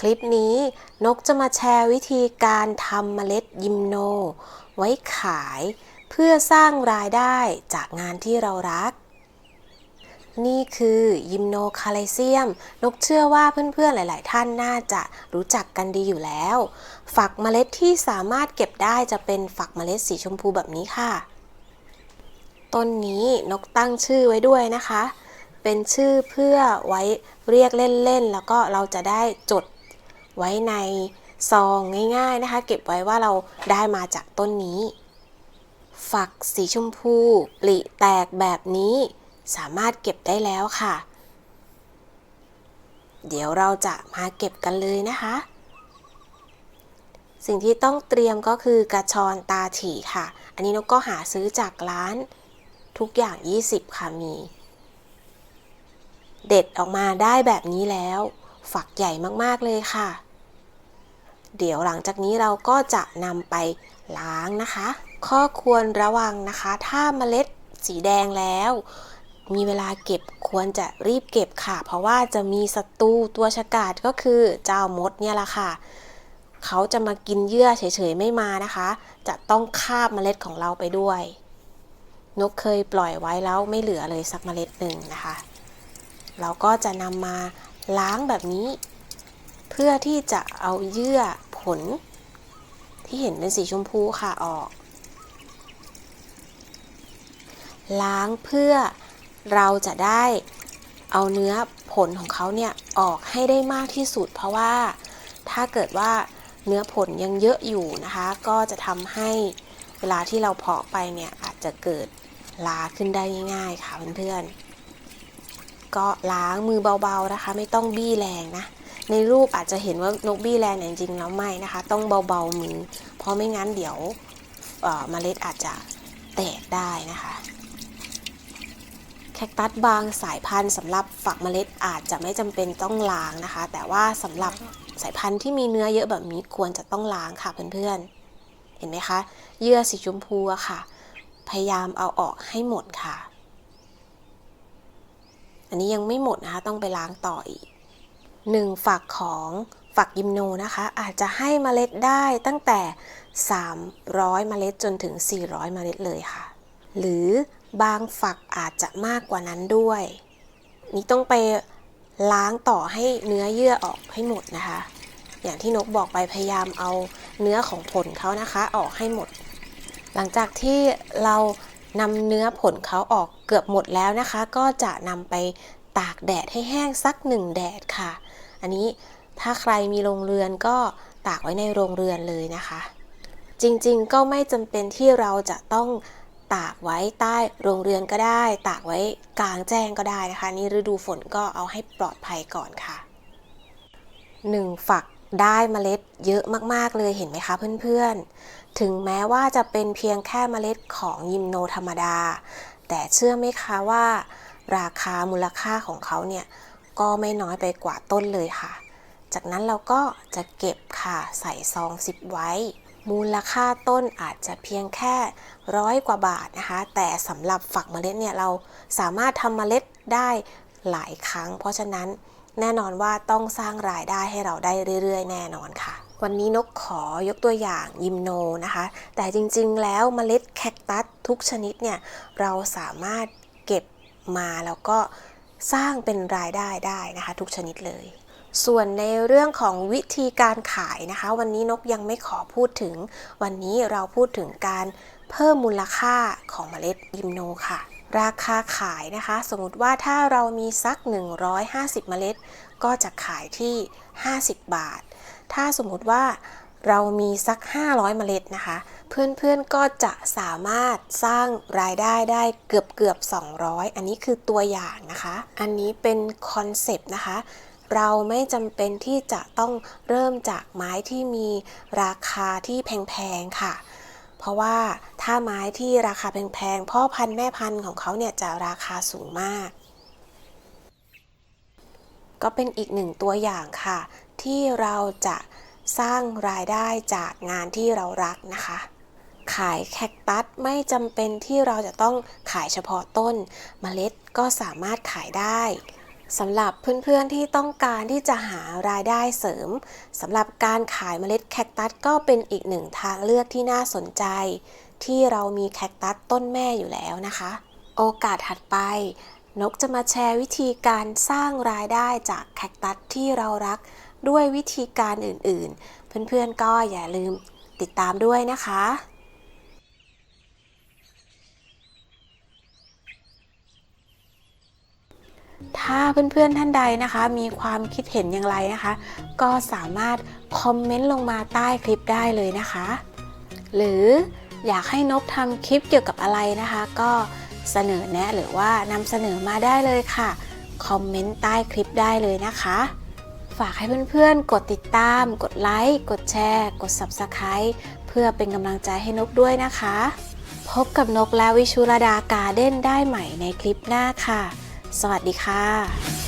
คลิปนี้นกจะมาแชร์วิธีการทำเมล็ดยิมโน ไว้ขายเพื่อสร้างรายได้จากงานที่เรารัก นี่คือยิมโนคาไลเซียม นกเชื่อว่าเพื่อนๆหลาย ๆ ท่านน่าจะรู้จักกันดีอยู่แล้ว ฝักเมล็ดที่สามารถเก็บได้จะเป็นฝักเมล็ดสีชมพูแบบนี้ค่ะ ต้นนี้นกตั้งชื่อไว้ด้วยนะคะเป็นชื่อเพื่อไว้เรียกเล่นๆ แล้วก็เราจะได้จด ไว้ในซองง่ายๆนะคะ เก็บไว้ว่าเราได้มาจากต้นนี้ ฝักสีชมพูปลิแตกแบบนี้ สามารถเก็บได้แล้วค่ะ เดี๋ยวเราจะมาเก็บกันเลยนะคะ สิ่งที่ต้องเตรียมก็คือกระชอนตาถี่ค่ะ อันนี้นกก็หาซื้อจากร้านทุกอย่าง 20 ค่ะมี เด็ดออกมาได้แบบนี้แล้ว ฝักใหญ่มากๆเลยค่ะ เดี๋ยวหลังจากนี้เราก็จะนำไปล้างนะคะ ข้อควรระวังนะคะ ถ้าเมล็ดสีแดงแล้ว มีเวลาเก็บควรจะรีบเก็บค่ะ เพราะว่าจะมีศัตรูตัวฉกาจก็คือเจ้ามดเนี่ยแหละค่ะ เขาจะมากินเยื่อเฉยๆไม่มานะคะ จะต้องคาบเมล็ดของเราไปด้วย นกเคยปล่อยไว้แล้วไม่เหลือเลยสักเมล็ดหนึ่งนะคะ เราก็จะนำมาล้างแบบนี้ พื่อที่จะเอาเยื่อผล ที่เห็นเป็นสีชมพูค่ะออก ล้างเพื่อเราจะได้เอาเนื้อผลของเขาเนี่ยออกให้ได้มากที่สุด เพราะว่าถ้าเกิดว่าเนื้อผลยังเยอะอยู่นะคะ ก็จะทำให้เวลาที่เราเพาะไปเนี่ยอาจจะเกิดลาขึ้นได้ง่ายๆค่ะเพื่อนๆก็ล้างมือเบาๆนะคะ ไม่ต้องบี้แรงนะ ในรูปอาจจะเห็นว่านกบี้แรงแต่จริงๆแล้วไม่นะคะ ต้องเบาๆมือ เพราะไม่งั้นเดี๋ยวเอ่อเมล็ดอาจจะแตกได้นะคะแคคตัสบางสายพันธุ์สำหรับฝักเมล็ดอาจจะไม่จำเป็นต้องล้างนะคะ แต่ว่าสำหรับสายพันธุ์ที่มีเนื้อเยอะแบบนี้ควรจะต้องล้างค่ะเพื่อนๆ เห็นไหมคะ เยื่อสีชมพูอะค่ะ พยายามเอาออกให้หมดค่ะ อันนี้ยังไม่หมดนะคะ ต้องไปล้างต่ออีก หนึ่งฝักของฝักยิมโนนะคะ อาจจะให้เมล็ดได้ตั้งแต่ 300 เมล็ดจนถึง 400 เมล็ดเลยค่ะ หรือบางฝักอาจจะมากกว่านั้นด้วย นี่ต้องไปล้างต่อให้เนื้อเยื่อออกให้หมดนะคะ อย่างที่นกบอกไปพยายามเอาเนื้อของผลเขานะคะออกให้หมด หลังจากที่เรานำเนื้อผลเขาออกเกือบหมดแล้วนะคะ ก็จะนำไปตากแดดให้แห้งสักหนึ่งแดดค่ะ อันนี้ถ้าใครมีโรงเรือนก็ตากไว้ในโรงเรือนเลยนะคะ จริงๆก็ไม่จำเป็นที่เราจะต้องตากไว้ใต้โรงเรือนก็ได้ ตากไว้กลางแจ้งก็ได้นะคะ นี่ฤดูฝนก็เอาให้ปลอดภัยก่อนค่ะหนึ่งฝักได้เมล็ดเยอะมากๆเลยเห็นไหมคะเพื่อนๆ ถึงแม้ว่าจะเป็นเพียงแค่เมล็ดของยิมโนธรรมดา แต่เชื่อไหมคะว่า ราคามูลค่าของเขาเนี่ย ก็ไม่น้อยไปกว่าต้นเลยค่ะ จากนั้นเราก็จะเก็บค่ะใส่ซองซิปไว้ มูลค่าต้นอาจจะเพียงแค่ร้อยกว่าบาทนะคะ แต่สำหรับฝักเมล็ดเนี่ยเราสามารถทำเมล็ดได้หลายครั้ง เพราะฉะนั้นแน่นอนว่าต้องสร้างรายได้ให้เราได้เรื่อย ๆ แน่นอนค่ะ วันนี้นกขอยกตัวอย่างยิมโนนะคะ แต่จริงๆแล้วเมล็ดแคคตัสทุกชนิดเนี่ยเราสามารถเก็บมาแล้วก็ สร้างเป็นรายได้ได้นะคะ ทุกชนิดเลย ส่วนในเรื่องของวิธีการขายนะคะ วันนี้นกยังไม่ขอพูดถึง วันนี้เราพูดถึงการเพิ่มมูลค่าของเมล็ดยิมโนค่ะ ราคาขายนะคะ สมมติว่าถ้าเรามีสัก 150 เมล็ด ก็จะขายที่ 50 บาท ถ้าสมมติว่า เรามีสัก 500 เมล็ดนะคะ เพื่อนๆก็จะสามารถสร้างรายได้ได้เกือบเกือบ 200 อันนี้คือตัวอย่างนะคะ อันนี้เป็นคอนเซปต์นะคะ เราไม่จำเป็นที่จะต้องเริ่มจากไม้ที่มีราคาที่แพงๆค่ะ เพราะว่าถ้าไม้ที่ราคาแพงๆพ่อพันธุ์แม่พันธุ์ของเขาเนี่ยจะราคาสูงมาก ก็เป็นอีกหนึ่งตัวอย่างค่ะ ที่เราจะ สร้างรายได้จากงานที่เรารักนะคะ ขายแคคตัสไม่จำเป็นที่เราจะต้องขายเฉพาะต้นเมล็ดก็สามารถขายได้สำหรับเพื่อนๆที่ต้องการที่จะหารายได้เสริมสำหรับการขายเมล็ดแคคตัสก็เป็นอีกหนึ่งทางเลือกที่น่าสนใจ ที่เรามีแคคตัสต้นแม่อยู่แล้วนะคะ โอกาสถัดไป นกจะมาแชร์วิธีการสร้างรายได้จากแคคตัสที่เรารัก ด้วยวิธีการอื่นๆ เพื่อนๆก็อย่าลืมติดตามด้วยนะคะถ้าเพื่อนๆท่านใดนะคะ มีความคิดเห็นอย่างไรนะคะ ก็สามารถคอมเมนต์ลงมาใต้คลิปได้เลยนะคะ หรืออยากให้นกทำคลิปเกี่ยวกับอะไรนะคะ ก็เสนอแนะหรือว่านำเสนอมาได้เลยค่ะ คอมเมนต์ใต้คลิปได้เลยนะคะ ฝากให้เพื่อนๆ กดติดตาม กดไลค์ กดแชร์ กด Subscribe เพื่อเป็นกำลังใจให้นกด้วยนะคะ พบกับนกและวิชุรดาการ์เด้นได้ใหม่ในคลิปหน้าค่ะ สวัสดีค่ะ